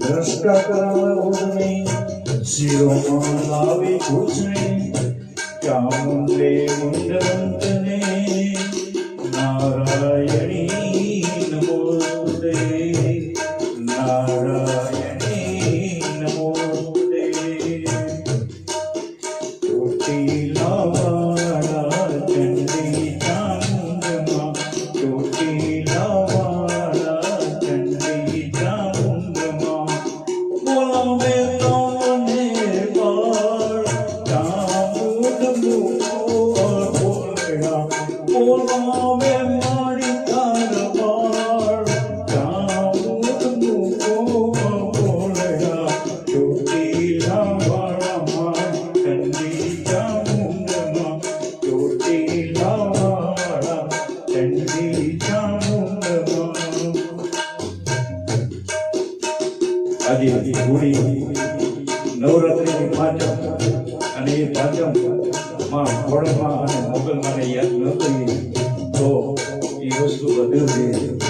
દ્રષ્ટા કરાવે ઉજણી શિરોમાં લાવી ગુજણી ચામુંડે મુંડવંત me ગાદી ઘોડી નવરાત્રિની પાંચમ અને એ પાંચમમાં ઘોડમાં અને મોગલમાં યાદ ન કરીએ તો એ વસ્તુ વધુ છે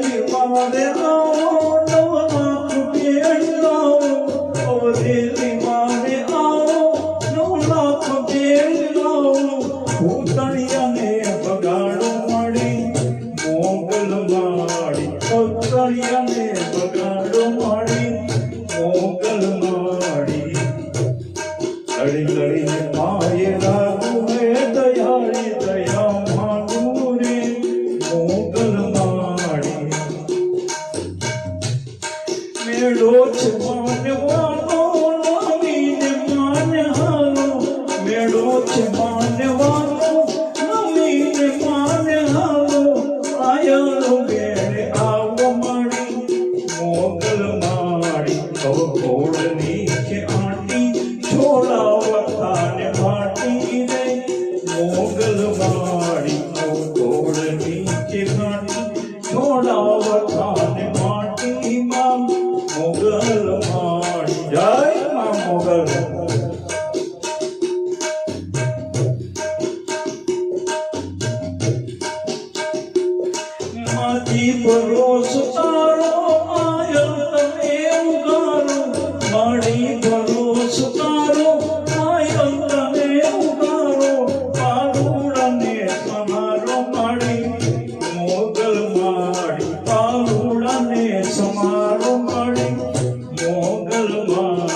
Lord, you want me one. all the time. home